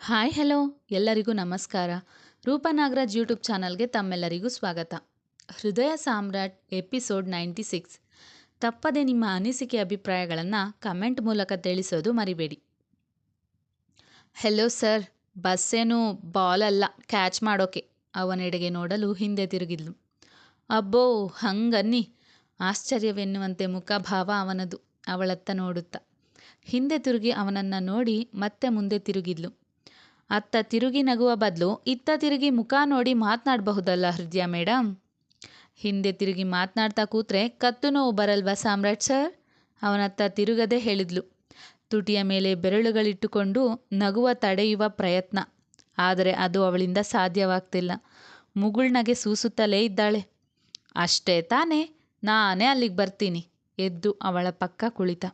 Hi, hello. ಎಲ್ಲರಿಗೂ ನಮಸ್ಕಾರ. Roopa Nagaraj YouTube ಚಾನಲ್ಗೆ ತಮ್ಮೆಲ್ಲರಿಗೂ ಸ್ವಾಗತ. ಹೃದಯ ಸಾಮ್ರಾಟ್ ಎಪಿಸೋಡ್ ನೈಂಟಿ ಸಿಕ್ಸ್. ತಪ್ಪದೆ ನಿಮ್ಮ ಅನಿಸಿಕೆ ಅಭಿಪ್ರಾಯಗಳನ್ನು ಕಮೆಂಟ್ ಮೂಲಕ ತಿಳಿಸೋದು ಮರಿಬೇಡಿ. ಹೆಲೋ ಸರ್, ಬಸ್ಸೇನು ಬಾಲ್ ಅಲ್ಲ ಕ್ಯಾಚ್ ಮಾಡೋಕೆ. ಅವನೆಡೆಗೆ ನೋಡಲು ಹಿಂದೆ ತಿರುಗಿದ್ಲು. ಅಬ್ಬೋ, ಹಂಗನ್ನಿ. ಆಶ್ಚರ್ಯವೆನ್ನುವಂತೆ ಮುಖಭಾವ ಅವನದು. ಅವಳತ್ತ ನೋಡುತ್ತಾ. ಹಿಂದೆ ತಿರುಗಿ ಅವನನ್ನು ನೋಡಿ ಮತ್ತೆ ಮುಂದೆ ತಿರುಗಿದ್ಲು. ಅತ್ತ ತಿರುಗಿ ನಗುವ ಬದಲು ಇತ್ತ ತಿರುಗಿ ಮುಖ ನೋಡಿ ಮಾತನಾಡಬಹುದಲ್ಲ ಹೃದಯ ಮೇಡಮ್ ಹಿಂದೆ ತಿರುಗಿ ಮಾತನಾಡ್ತಾ ಕೂತ್ರೆ ಕತ್ತು ನೋವು ಬರಲ್ವಾ ಸಾಮ್ರಾಟ್ ಸರ್? ಅವನತ್ತ ತಿರುಗದೆ ಹೇಳಿದ್ಲು. ತುಟಿಯ ಮೇಲೆ ಬೆರಳುಗಳಿಟ್ಟುಕೊಂಡು ನಗುವ ತಡೆಯುವ ಪ್ರಯತ್ನ. ಆದರೆ ಅದು ಅವಳಿಂದ ಸಾಧ್ಯವಾಗ್ತಿಲ್ಲ. ಮುಗುಳ್ನಗೆ ಸೂಸುತ್ತಲೇ ಇದ್ದಾಳೆ. ಅಷ್ಟೇ ತಾನೇ, ನಾನೇ ಅಲ್ಲಿಗೆ ಬರ್ತೀನಿ, ಎದ್ದು ಅವಳ ಪಕ್ಕ ಕುಳಿತ.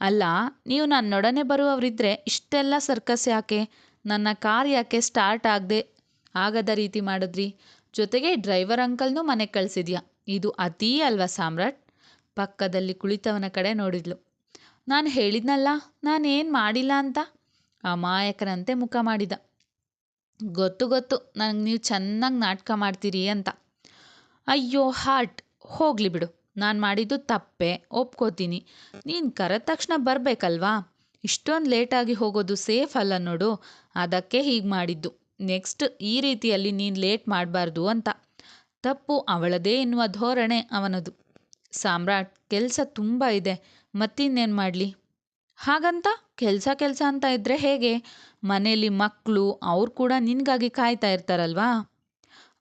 ಅಲ್ಲ, ನೀವು ನನ್ನೊಡನೆ ಬರುವವರಿದ್ರೆ ಇಷ್ಟೆಲ್ಲ ಸರ್ಕಸ್ ಯಾಕೆ? ನನ್ನ ಕಾರ್ ಯಾಕೆ ಸ್ಟಾರ್ಟ್ ಆಗದೆ ಆಗದ ರೀತಿ ಮಾಡಿದ್ರಿ? ಜೊತೆಗೆ ಡ್ರೈವರ್ ಅಂಕಲ್ನೂ ಮನೆಗೆ ಕಳಿಸಿದ್ಯಾ? ಇದು ಅತೀ ಅಲ್ವಾ ಸಾಮ್ರಾಟ್? ಪಕ್ಕದಲ್ಲಿ ಕುಳಿತವನ ಕಡೆ ನೋಡಿದ್ಲು. ನಾನು ಹೇಳಿದ್ನಲ್ಲ, ನಾನೇನು ಮಾಡಿಲ್ಲ ಅಂತ? ಅಮಾಯಕನಂತೆ ಮುಖ ಮಾಡಿದ. ಗೊತ್ತು ಗೊತ್ತು. ನನಗೆ ನೀವು ಚೆನ್ನಾಗಿ ನಾಟಕ ಮಾಡ್ತೀರಿ ಅಂತ. ಅಯ್ಯೋ, ಹಾರ್ಟ್. ಹೋಗಲಿ ಬಿಡು. ನಾನು ಮಾಡಿದ್ದು ತಪ್ಪೆ. ಒಪ್ಕೋತೀನಿ. ನೀನು ಕರೆದ ತಕ್ಷಣ ಬರಬೇಕಲ್ವಾ? ಇಷ್ಟೊಂದು ಲೇಟಾಗಿ ಹೋಗೋದು ಸೇಫ್ ಅಲ್ಲ ನೋಡು. ಅದಕ್ಕೆ ಹೀಗೆ ಮಾಡಿದ್ದು. ನೆಕ್ಸ್ಟ್ ಈ ರೀತಿಯಲ್ಲಿ ನೀನು ಲೇಟ್ ಮಾಡಬಾರ್ದು ಅಂತ. ತಪ್ಪು ಅವಳದೇ ಎನ್ನುವ ಧೋರಣೆ ಅವನದು. ಸಾಮ್ರಾಟ್ ಕೆಲಸ ತುಂಬ ಇದೆ. ಮತ್ತಿನ್ನೇನು ಮಾಡಲಿ? ಹಾಗಂತ ಕೆಲಸ ಕೆಲಸ ಅಂತ ಇದ್ದರೆ ಹೇಗೆ? ಮನೆಯಲ್ಲಿ ಮಕ್ಕಳು ಅವ್ರು ಕೂಡ ನಿನಗಾಗಿ ಕಾಯ್ತಾ ಇರ್ತಾರಲ್ವಾ?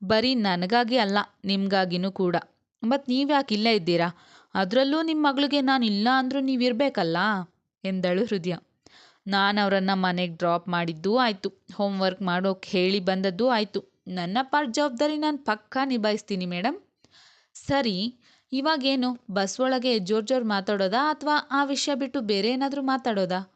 ಬರೀ ನನಗಾಗಿ ಅಲ್ಲ, ನಿಮಗಾಗಿನೂ ಕೂಡ. ಮತ್ತು ನೀವ್ಯಾಕೆ ಇಲ್ಲೇ ಇದ್ದೀರಾ? ಅದರಲ್ಲೂ ನಿಮ್ಮ ಮಗಳಿಗೆ ನಾನು ಇಲ್ಲ ಅಂದರೂ ನೀವು ಇರಬೇಕಲ್ಲ? ಎಂದಳು ಹೃದಯ. ನಾನು ಅವರನ್ನು ಮನೆಗೆ ಡ್ರಾಪ್ ಮಾಡಿದ್ದೂ ಆಯಿತು. ಹೋಮ್ವರ್ಕ್ ಮಾಡೋಕೆ ಹೇಳಿ ಬಂದದ್ದೂ ಆಯಿತು. ನನ್ನ ಪಾರ್ಟ್ ಜವಾಬ್ದಾರಿ ನಾನು ಪಕ್ಕಾ ನಿಭಾಯಿಸ್ತೀನಿ ಮೇಡಮ್ ಸರಿ, ಇವಾಗೇನು? ಬಸ್ ಒಳಗೆ ಜೋರು ಜೋರು ಮಾತಾಡೋದಾ ಅಥವಾ ಆ ವಿಷಯ ಬಿಟ್ಟು ಬೇರೆ ಏನಾದರೂ ಮಾತಾಡೋದಾ?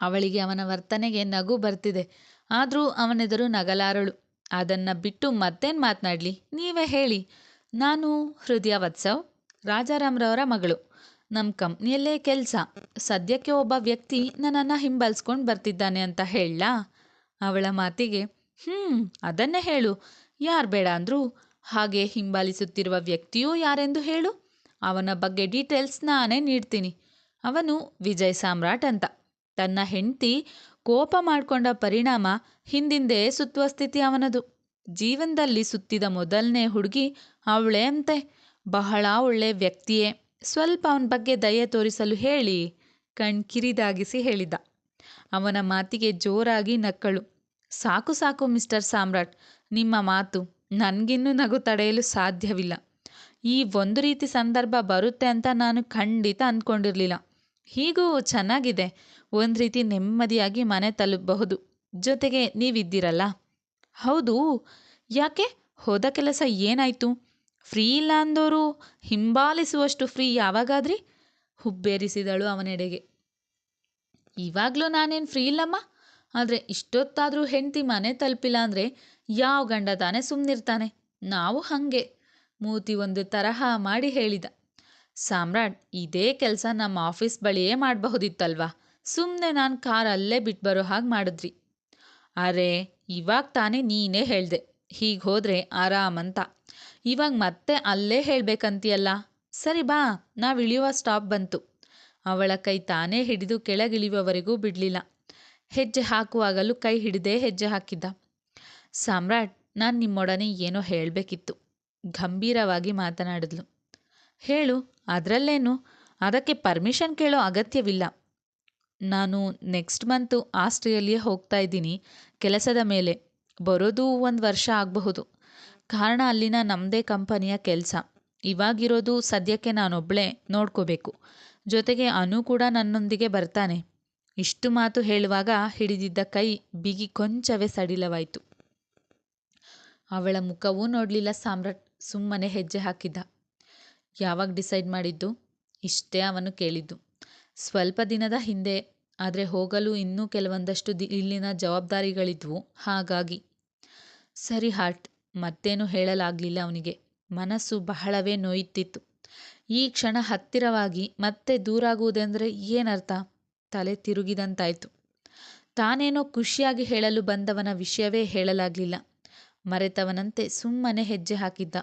ಅವಳಿಗೆ ಅವನ ವರ್ತನೆಗೆ ನಗು ಬರ್ತಿದೆ. ಆದರೂ ಅವನೆದುರು ನಗಲಾರಳು. ಅದನ್ನು ಬಿಟ್ಟು ಮತ್ತೇನು ಮಾತನಾಡಲಿ? ನೀವೇ ಹೇಳಿ. ನಾನು ಹೃದಯ ವತ್ಸವ್, ರಾಜಾರಾಮ್ರವರ ಮಗಳು. ನಮ್ಮ ಕಂಪ್ನಿಯಲ್ಲೇ ಕೆಲಸ. ಸದ್ಯಕ್ಕೆ ಒಬ್ಬ ವ್ಯಕ್ತಿ ನನ್ನನ್ನು ಹಿಂಬಾಲಿಸ್ಕೊಂಡು ಬರ್ತಿದ್ದಾನೆ ಅಂತ ಹೇಳಲಾ? ಅವಳ ಮಾತಿಗೆ ಹ್ಞೂ ಅದನ್ನೇ ಹೇಳು. ಯಾರು ಬೇಡ ಅಂದರು? ಹಾಗೆ ಹಿಂಬಾಲಿಸುತ್ತಿರುವ ವ್ಯಕ್ತಿಯೂ ಯಾರೆಂದು ಹೇಳು? ಅವನ ಬಗ್ಗೆ ಡೀಟೇಲ್ಸ್ ನಾನೇ ನೀಡ್ತೀನಿ. ಅವನು ವಿಜಯ್ ಸಾಮ್ರಾಟ್ ಅಂತ. ತನ್ನ ಹೆಂಡತಿ ಕೋಪ ಮಾಡಿಕೊಂಡ ಪರಿಣಾಮ ಹಿಂದಿಂದೇ ಸುತ್ತುವ ಸ್ಥಿತಿ ಅವನದು. ಜೀವನದಲ್ಲಿ ಸುತ್ತಿದ ಮೊದಲನೇ ಹುಡುಗಿ ಅವಳೇ ಅಂತೆ. ಬಹಳ ಒಳ್ಳೆ ವ್ಯಕ್ತಿಯೇ. ಸ್ವಲ್ಪ ಅವನ ಬಗ್ಗೆ ದಯೆ ತೋರಿಸಲು ಹೇಳಿ ಕಣ್ಕಿರಿದಾಗಿಸಿ ಹೇಳಿದ ಅವನ ಮಾತಿಗೆ ಜೋರಾಗಿ ನಕ್ಕಳು. ಸಾಕು ಸಾಕು ಮಿಸ್ಟರ್ ಸಾಮ್ರಾಟ್, ನಿಮ್ಮ ಮಾತು ನನಗಿನ್ನೂ ನಗು ತಡೆಯಲು ಸಾಧ್ಯವಿಲ್ಲ. ಈ ಒಂದು ರೀತಿ ಸಂದರ್ಭ ಬರುತ್ತೆ ಅಂತ ನಾನು ಖಂಡಿತ ಅಂದ್ಕೊಂಡಿರಲಿಲ್ಲ ಹೀಗೂ ಚೆನ್ನಾಗಿದೆ. ಒಂದು ರೀತಿ ನೆಮ್ಮದಿಯಾಗಿ ಮನೆ ತಲುಪಬಹುದು. ಜೊತೆಗೆ ನೀವಿದ್ದೀರಲ್ಲ? ಹೌದು. ಯಾಕೆ? ಹೋದ ಕೆಲಸ ಏನಾಯಿತು? ಫ್ರೀ ಇಲ್ಲ ಅಂದೋರು ಹಿಂಬಾಲಿಸುವಷ್ಟು ಫ್ರೀ ಯಾವಾಗಾದ್ರಿ? ಹುಬ್ಬೇರಿಸಿದಳು ಅವನೆಡೆಗೆ. ಇವಾಗಲೂ ನಾನೇನು ಫ್ರೀ ಇಲ್ಲಮ್ಮ? ಆದರೆ ಇಷ್ಟೊತ್ತಾದರೂ ಹೆಂಡತಿ ಮನೆ ತಲುಪಿಲ್ಲ ಅಂದರೆ ಯಾವ ಗಂಡ ತಾನೇ ಸುಮ್ಮನಿರ್ತಾನೆ ನಾವು ಹಾಗೆ. ಮೂತಿ ಒಂದು ತರಹ ಮಾಡಿ ಹೇಳಿದ. ಸಾಮ್ರಾಟ್, ಇದೇ ಕೆಲಸ ನಮ್ಮ ಆಫೀಸ್ ಬಳಿಯೇ ಮಾಡಬಹುದಿತ್ತಲ್ವಾ? ಸುಮ್ಮನೆ ನಾನು ಕಾರ್ ಅಲ್ಲೇ ಬಿಟ್ಟು ಬರೋ ಹಾಗೆ ಮಾಡಿದ್ರಿ. ಅರೆ, ಇವಾಗ ತಾನೇ ನೀನೇ ಹೇಳಿದೆ. ಹೀಗೆ ಹೋದರೆ ಆರಾಮಂತ. ಇವಾಗ ಮತ್ತೆ ಅಲ್ಲೇ ಹೇಳಬೇಕಂತೀಯಲ್ಲ? ಸರಿ ಬಾ, ನಾವು ಇಳಿಯುವ ಸ್ಟಾಪ್ ಬಂತು. ಅವಳ ಕೈ ತಾನೇ ಹಿಡಿದು ಕೆಳಗಿಳಿಯುವವರೆಗೂ ಬಿಡಲಿಲ್ಲ. ಹೆಜ್ಜೆ ಹಾಕುವಾಗಲೂ ಕೈ ಹಿಡಿದೇ ಹೆಜ್ಜೆ ಹಾಕಿದ್ದ. ಸಾಮ್ರಾಟ್, ನಾನು ನಿಮ್ಮೊಡನೆ ಏನೋ ಹೇಳಬೇಕಿತ್ತು. ಗಂಭೀರವಾಗಿ ಮಾತನಾಡಿದ್ಲು. ಹೇಳು, ಅದರಲ್ಲೇನು? ಅದಕ್ಕೆ ಪರ್ಮಿಷನ್ ಕೇಳೋ ಅಗತ್ಯವಿಲ್ಲ. ನಾನು ನೆಕ್ಸ್ಟ್ ಮಂತು ಆಸ್ಟ್ರೇಲಿಯಾ ಹೋಗ್ತಾ ಇದ್ದೀನಿ. ಕೆಲಸದ ಮೇಲೆ. ಬರೋದು ಒಂದು ವರ್ಷ ಆಗಬಹುದು. ಕಾರಣ ಅಲ್ಲಿನ ನಮ್ಮದೇ ಕಂಪನಿಯ ಕೆಲಸ. ಇವಾಗಿರೋದು ಸದ್ಯಕ್ಕೆ ನಾನೊಬ್ಬಳೇ ನೋಡ್ಕೋಬೇಕು. ಜೊತೆಗೆ ಅನು ಕೂಡ ನನ್ನೊಂದಿಗೆ ಬರ್ತಾನೆ. ಇಷ್ಟು ಮಾತು ಹೇಳುವಾಗ ಹಿಡಿದಿದ್ದ ಕೈ ಬಿಗಿ ಕೊಂಚವೇ ಸಡಿಲವಾಯಿತು. ಅವಳ ಮುಖವೂ ನೋಡಲಿಲ್ಲ ಸಾಮ್ರಾಟ್, ಸುಮ್ಮನೆ ಹೆಜ್ಜೆ ಹಾಕಿದ್ದ. ಯಾವಾಗ ಡಿಸೈಡ್ ಮಾಡಿದ್ದು? ಇಷ್ಟೇ ಅವನು ಕೇಳಿದ್ದು. ಸ್ವಲ್ಪ ದಿನದ ಹಿಂದೆ, ಆದರೆ ಹೋಗಲು ಇನ್ನೂ ಕೆಲವೊಂದಷ್ಟು ಇಲ್ಲಿನ ಜವಾಬ್ದಾರಿಗಳಿದ್ವು, ಹಾಗಾಗಿ. ಸರಿ ಹಾರ್ಟ್ ಮತ್ತೇನು ಹೇಳಲಾಗಲಿಲ್ಲ ಅವನಿಗೆ. ಮನಸ್ಸು ಬಹಳವೇ ನೋಯುತ್ತಿತ್ತು ಈ ಕ್ಷಣ ಹತ್ತಿರವಾಗಿ ಮತ್ತೆ ದೂರಾಗುವುದೆಂದರೆ ಏನರ್ಥ? ತಲೆ ತಿರುಗಿದಂತಾಯಿತು. ತಾನೇನೋ ಖುಷಿಯಾಗಿ ಹೇಳಲು ಬಂದವನ ವಿಷಯವೇ ಹೇಳಲಾಗಲಿಲ್ಲ. ಮರೆತವನಂತೆ ಸುಮ್ಮನೆ ಹೆಜ್ಜೆ ಹಾಕಿದ್ದ.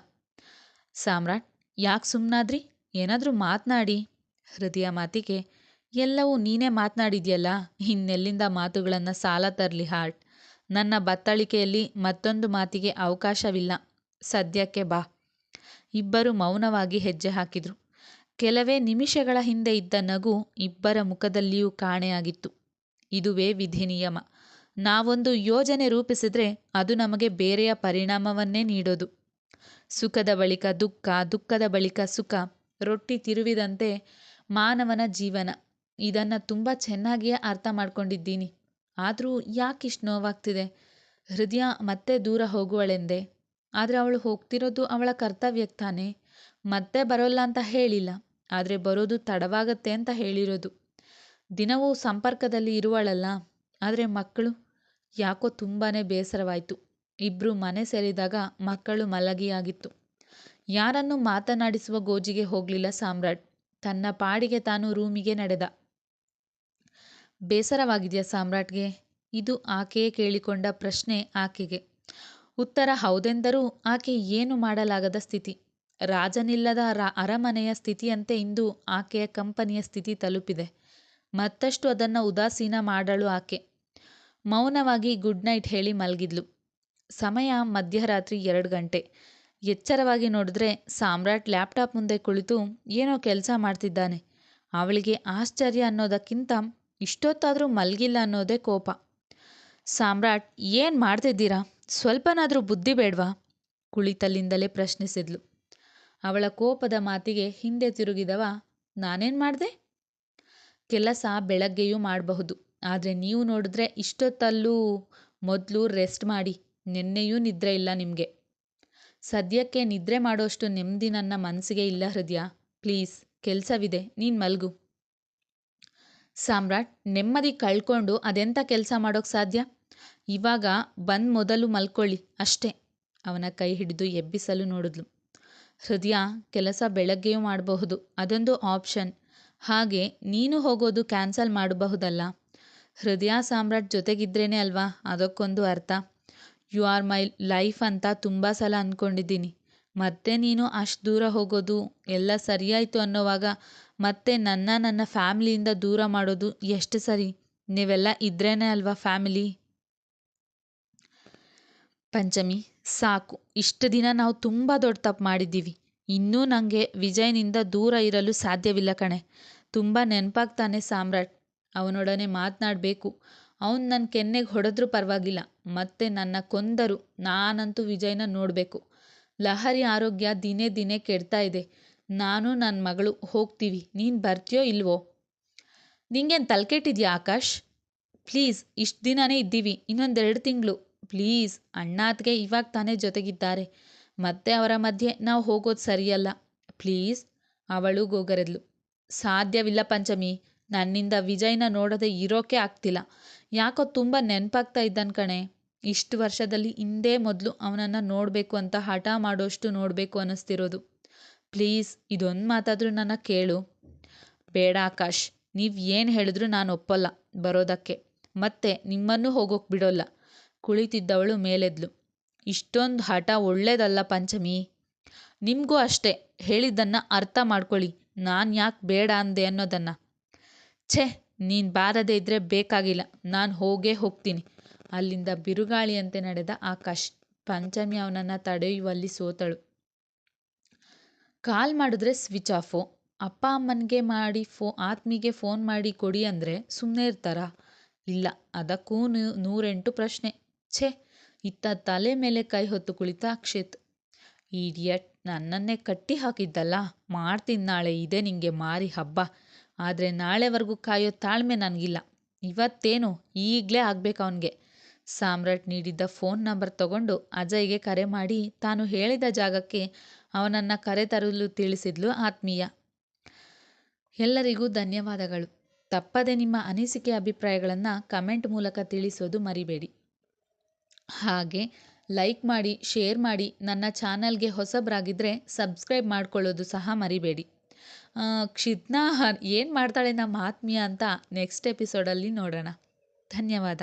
ಸಾಮ್ರಾಟ್, ಯಾಕೆ ಸುಮ್ಮನಾದ್ರಿ ಏನಾದರೂ ಮಾತನಾಡಿ. ಹೃದಯ ಮಾತಿಗೆ, ಎಲ್ಲವೂ ನೀನೇ ಮಾತನಾಡಿದ್ಯಲ್ಲ, ಇನ್ನೆಲ್ಲಿಂದ ಮಾತುಗಳನ್ನು ಸಾಲ ತರಲಿ ಹಾರ್ಟ್? ನನ್ನ ಬತ್ತಳಿಕೆಯಲ್ಲಿ ಮತ್ತೊಂದು ಮಾತಿಗೆ ಅವಕಾಶವಿಲ್ಲ. ಸದ್ಯಕ್ಕೆ ಬಾ. ಇಬ್ಬರು ಮೌನವಾಗಿ ಹೆಜ್ಜೆ ಹಾಕಿದರು. ಕೆಲವೇ ನಿಮಿಷಗಳ ಹಿಂದೆ ಇದ್ದ ನಗು ಇಬ್ಬರ ಮುಖದಲ್ಲಿಯೂ ಕಾಣೆಯಾಗಿತ್ತು. ಇದುವೇ ವಿಧಿ ನಿಯಮ. ನಾವೊಂದು ಯೋಜನೆ ರೂಪಿಸಿದ್ರೆ ಅದು ನಮಗೆ ಬೇರೆಯ ಪರಿಣಾಮವನ್ನೇ ನೀಡೋದು. ಸುಖದ ಬಳಿಕ ದುಃಖ, ದುಃಖದ ಬಳಿಕ ಸುಖ, ರೊಟ್ಟಿ ತಿರುವಿದಂತೆ ಮಾನವನ ಜೀವನ. ಇದನ್ನು ತುಂಬ ಚೆನ್ನಾಗಿಯೇ ಅರ್ಥ ಮಾಡ್ಕೊಂಡಿದ್ದೀನಿ. ಆದರೂ ಯಾಕೆ ಇಷ್ಟು ನೋವಾಗ್ತಿದೆ? ಹೃದಯ ಮತ್ತೆ ದೂರ ಹೋಗುವಳೆಂದೆ. ಆದರೆ ಅವಳು ಹೋಗ್ತಿರೋದು ಅವಳ ಕರ್ತವ್ಯಕ್ಕೆ ತಾನೇ. ಮತ್ತೆ ಬರೋಲ್ಲ ಅಂತ ಹೇಳಿಲ್ಲ. ಆದರೆ ಬರೋದು ತಡವಾಗತ್ತೆ ಅಂತ ಹೇಳಿರೋದು. ದಿನವೂ ಸಂಪರ್ಕದಲ್ಲಿ ಇರುವಳಲ್ಲ. ಆದರೆ ಮಕ್ಕಳು ಯಾಕೋ ತುಂಬಾ ಬೇಸರವಾಯಿತು. ಇಬ್ಬರು ಮನೆ ಸೇರಿದಾಗ ಮಕ್ಕಳು ಮಲಗಿಯಾಗಿತ್ತು. ಯಾರನ್ನು ಮಾತನಾಡಿಸುವ ಗೋಜಿಗೆ ಹೋಗಲಿಲ್ಲ ಸಾಮ್ರಾಟ್. ತನ್ನ ಪಾಡಿಗೆ ತಾನು ರೂಮಿಗೆ ನಡೆದ. ಬೇಸರವಾಗಿದೆಯಾ ಸಾಮ್ರಾಟ್ಗೆ? ಇದು ಆಕೆಯೇ ಕೇಳಿಕೊಂಡ ಪ್ರಶ್ನೆ ಆಕೆಗೆ. ಉತ್ತರ, ಹೌದೆಂದರೂ ಆಕೆ ಏನು ಮಾಡಲಾಗದ ಸ್ಥಿತಿ? ರಾಜನಿಲ್ಲದ ಅರಮನೆಯ ಸ್ಥಿತಿಯಂತೆ ಇಂದು ಆಕೆಯ ಕಂಪನಿಯ ಸ್ಥಿತಿ ತಲುಪಿದೆ. ಮತ್ತಷ್ಟು ಅದನ್ನು ಉದಾಸೀನ ಮಾಡಳು ಆಕೆ. ಮೌನವಾಗಿ ಗುಡ್ ನೈಟ್ ಹೇಳಿ ಮಲಗಿದ್ಲು. ಸಮಯ ಮಧ್ಯರಾತ್ರಿ ಎರಡು ಗಂಟೆ. ಎಚ್ಚರವಾಗಿ ನೋಡಿದ್ರೆ ಸಾಮ್ರಾಟ್ ಲ್ಯಾಪ್ಟಾಪ್ ಮುಂದೆ ಕುಳಿತು ಏನೋ ಕೆಲಸ ಮಾಡ್ತಿದ್ದಾನೆ. ಅವಳಿಗೆ ಆಶ್ಚರ್ಯ ಅನ್ನೋದಕ್ಕಿಂತ ಇಷ್ಟೊತ್ತಾದರೂ ಮಲಗಿಲ್ಲ ಅನ್ನೋದೇ ಕೋಪ. ಸಾಮ್ರಾಟ್, ಏನು ಮಾಡ್ತಿದ್ದೀರಾ? ಸ್ವಲ್ಪನಾದರೂ ಬುದ್ಧಿ ಬೇಡವಾ? ಕುಳಿತಲ್ಲಿಂದಲೇ ಪ್ರಶ್ನಿಸಿದ್ಲು. ಅವಳ ಕೋಪದ ಮಾತಿಗೆ ಹಿಂದೆ ತಿರುಗಿದವ, ನಾನೇನು ಮಾಡಿದೆ? ಕೆಲಸ ಬೆಳಗ್ಗೆಯೂ ಮಾಡಬಹುದು. ಆದರೆ ನೀವು ನೋಡಿದ್ರೆ ಇಷ್ಟೊತ್ತಲ್ಲೂ ಮೊದಲು ರೆಸ್ಟ್ ಮಾಡಿ, ನಿನ್ನೆಯೂ ನಿದ್ರೆ ಇಲ್ಲ ನಿಮಗೆ. ಸದ್ಯಕ್ಕೆ ನಿದ್ರೆ ಮಾಡೋಷ್ಟು ನೆಮ್ಮದಿ ನನ್ನ ಮನಸ್ಸಿಗೆ ಇಲ್ಲ ಹೃದಯ. ಪ್ಲೀಸ್, ಕೆಲಸವಿದೆ, ನೀನು ಮಲ್ಗು. ಸಾಮ್ರಾಟ್ ನೆಮ್ಮದಿ ಕಳ್ಕೊಂಡು ಅದೆಂಥ ಕೆಲಸ ಮಾಡೋಕ್ಕೆ ಸಾಧ್ಯ? ಇವಾಗ ಬಂದು ಮೊದಲು ಮಲ್ಕೊಳ್ಳಿ ಅಷ್ಟೇ, ಅವನ ಕೈ ಹಿಡಿದು ಎಬ್ಬಿಸಲು ನೋಡಿದ್ಲು. ಹೃದಯ ಕೆಲಸ ಬೆಳಗ್ಗೆಯೂ ಮಾಡಬಹುದು, ಅದೊಂದು ಆಪ್ಷನ್. ಹಾಗೆ ನೀನು ಹೋಗೋದು ಕ್ಯಾನ್ಸಲ್ ಮಾಡಬಹುದಲ್ಲ? ಹೃದಯ ಸಾಮ್ರಾಟ್ ಜೊತೆಗಿದ್ರೇನೆ ಅಲ್ವಾ? ಅದಕ್ಕೊಂದು ಅರ್ಥ. ಯು ಆರ್ ಮೈ ಲೈಫ್ ಅಂತ ತುಂಬ ಸಲ ಅಂದ್ಕೊಂಡಿದ್ದೀನಿ ಮತ್ತೆ ನೀನು ಅಷ್ಟು ದೂರ ಹೋಗೋದು ಎಲ್ಲ ಸರಿಯಾಯಿತು ಅನ್ನೋವಾಗ ಮತ್ತೆ ನನ್ನ ನನ್ನ ಫ್ಯಾಮಿಲಿಯಿಂದ ದೂರ ಮಾಡೋದು ಎಷ್ಟು ಸರಿ? ನೀವೆಲ್ಲ ಇದ್ರೇನೆ ಅಲ್ವಾ ಫ್ಯಾಮಿಲಿ? ಪಂಚಮಿ, ಸಾಕು. ಇಷ್ಟು ದಿನ ನಾವು ತುಂಬ ದೊಡ್ಡ ತಪ್ಪು ಮಾಡಿದ್ದೀವಿ. ಇನ್ನೂ ನನಗೆ ವಿಜಯ್ನಿಂದ ದೂರ ಇರಲು ಸಾಧ್ಯವಿಲ್ಲ ಕಣೆ. ತುಂಬ ನೆನಪಾಗ್ತಾನೆ ಸಾಮ್ರಾಟ್. ಅವನೊಡನೆ ಮಾತನಾಡಬೇಕು. ಅವನು ನನ್ನ ಕೆನ್ನೆಗೆ ಹೊಡೆದ್ರೂ ಪರವಾಗಿಲ್ಲ. ಮತ್ತೆ ನನ್ನ ಕೊಂದರು ನಾನಂತೂ ವಿಜಯ್ನ ನೋಡಬೇಕು. ಲಹರಿ ಆರೋಗ್ಯ ದಿನೇ ದಿನೇ ಕೆಡ್ತಾ ಇದೆ. ನಾನು ನನ್ನ ಮಗಳು, ಹೋಗ್ತೀವಿ. ನೀನು ಬರ್ತೀಯೋ ಇಲ್ವೋ? ನಿಂಗೇನು ತಲೆಕೆಟ್ಟಿದ್ಯಾ ಆಕಾಶ್? ಪ್ಲೀಸ್, ಇಷ್ಟು ದಿನಾನೇ ಇದ್ದೀವಿ. ಇನ್ನೊಂದೆರಡು ತಿಂಗಳು. ಪ್ಲೀಸ್, ಅಣ್ಣಾತ್ಗೆ ಇವಾಗ ತಾನೇ ಜೊತೆಗಿದ್ದಾರೆ. ಮತ್ತೆ ಅವರ ಮಧ್ಯೆ ನಾವು ಹೋಗೋದು ಸರಿಯಲ್ಲ. ಪ್ಲೀಸ್, ಅವಳು ಗೋಗರೆದ್ಲು. ಸಾಧ್ಯವಿಲ್ಲ ಪಂಚಮಿ. ನನ್ನಿಂದ ವಿಜಯ್ನ ನೋಡದೆ ಇರೋಕೆ ಆಗ್ತಿಲ್ಲ. ಯಾಕೋ ತುಂಬ ನೆನಪಾಗ್ತಾ ಇದ್ದಾನೆ ಕಣೆ. ಇಷ್ಟು ವರ್ಷದಲ್ಲಿ ಹಿಂದೆ ಮೊದಲು ಅವನನ್ನು ನೋಡಬೇಕು ಅಂತ ಹಠ ಮಾಡೋಷ್ಟು ನೋಡಬೇಕು ಅನ್ನಿಸ್ತಿರೋದು. ಪ್ಲೀಸ್ ಇದೊಂದು ಮಾತಾದರೂ ನನ್ನ ಕೇಳು. ಬೇಡ ಆಕಾಶ್, ನೀವು ಏನು ಹೇಳಿದ್ರು ನಾನು ಒಪ್ಪಲ್ಲ ಬರೋದಕ್ಕೆ. ಮತ್ತೆ ನಿಮ್ಮನ್ನು ಹೋಗೋಕೆ ಬಿಡೋಲ್ಲ. ಕುಳಿತಿದ್ದವಳು ಮೇಲೆದ್ಲು. ಇಷ್ಟೊಂದು ಹಠ ಒಳ್ಳೇದಲ್ಲ ಪಂಚಮಿ. ನಿಮಗೂ ಅಷ್ಟೇ, ಹೇಳಿದ್ದನ್ನು ಅರ್ಥ ಮಾಡ್ಕೊಳ್ಳಿ. ನಾನು ಯಾಕೆ ಬೇಡ ಅಂದೆ ಅನ್ನೋದನ್ನು. ಛೇ, ನೀನು ಬಾರದೇ ಇದ್ದರೆ ಬೇಕಾಗಿಲ್ಲ. ನಾನು ಹೋಗೇ ಹೋಗ್ತೀನಿ. ಅಲ್ಲಿಂದ ಬಿರುಗಾಳಿಯಂತೆ ನಡೆದ ಆಕಾಶ್, ಪಂಚಮಿ ಅವನನ್ನು ತಡೆಯುವಲ್ಲಿ ಸೋತಳು. ಕಾಲ್ ಮಾಡಿದ್ರೆ ಸ್ವಿಚ್ ಆಫು ಅಪ್ಪ ಅಮ್ಮನಿಗೆ ಮಾಡಿ ಫೋ, ಆತ್ಮಿಗೆ ಫೋನ್ ಮಾಡಿ ಕೊಡಿ ಅಂದರೆ ಸುಮ್ಮನೆ ಇರ್ತಾರಾ? ಇಲ್ಲ, ಅದಕ್ಕೂ ನೂರೆಂಟು ಪ್ರಶ್ನೆ. ಛೇ, ಇತ್ತ ತಲೆ ಮೇಲೆ ಕೈ ಹೊತ್ತು ಕುಳಿತ ಅಕ್ಷಿತ್. ಈಡಿಯಟ್ ನನ್ನನ್ನೇ ಕಟ್ಟಿ ಹಾಕಿದ್ದಲ್ಲ? ಮಾಡ್ತೀನಿ ನಾಳೆ, ಇದೆ ನಿಂಗೆ ಮಾರಿ ಹಬ್ಬ. ಆದರೆ ನಾಳೆವರೆಗೂ ಕಾಯೋ ತಾಳ್ಮೆ ನನಗಿಲ್ಲ. ಇವತ್ತೇನು? ಈಗಲೇ ಆಗ್ಬೇಕು ಅವನಿಗೆ. ಸಾಮ್ರಾಟ್ ನೀಡಿದ್ದ ಫೋನ್ ನಂಬರ್ ತಗೊಂಡು ಅಜಯ್ಗೆ ಕರೆ ಮಾಡಿ ತಾನು ಹೇಳಿದ ಜಾಗಕ್ಕೆ ಅವನನ್ನು ಕರೆ ತರಲು ತಿಳಿಸಿದ್ಲು ಆತ್ಮೀಯ. ಎಲ್ಲರಿಗೂ ಧನ್ಯವಾದಗಳು. ತಪ್ಪದೆ ನಿಮ್ಮ ಅನಿಸಿಕೆ ಅಭಿಪ್ರಾಯಗಳನ್ನು ಕಮೆಂಟ್ ಮೂಲಕ ತಿಳಿಸೋದು ಮರಿಬೇಡಿ. ಹಾಗೆ ಲೈಕ್ ಮಾಡಿ, ಶೇರ್ ಮಾಡಿ, ನನ್ನ ಚಾನಲ್ಗೆ ಹೊಸಬರಾಗಿದ್ದರೆ ಸಬ್ಸ್ಕ್ರೈಬ್ ಮಾಡ್ಕೊಳ್ಳೋದು ಸಹ ಮರಿಬೇಡಿ. ಕ್ಷಿತ್ನಾ ಏನು ಮಾಡ್ತಾಳೆ ನಮ್ಮ ಆತ್ಮೀಯ ಅಂತ ನೆಕ್ಸ್ಟ್ ಎಪಿಸೋಡಲ್ಲಿ ನೋಡೋಣ. ಧನ್ಯವಾದ.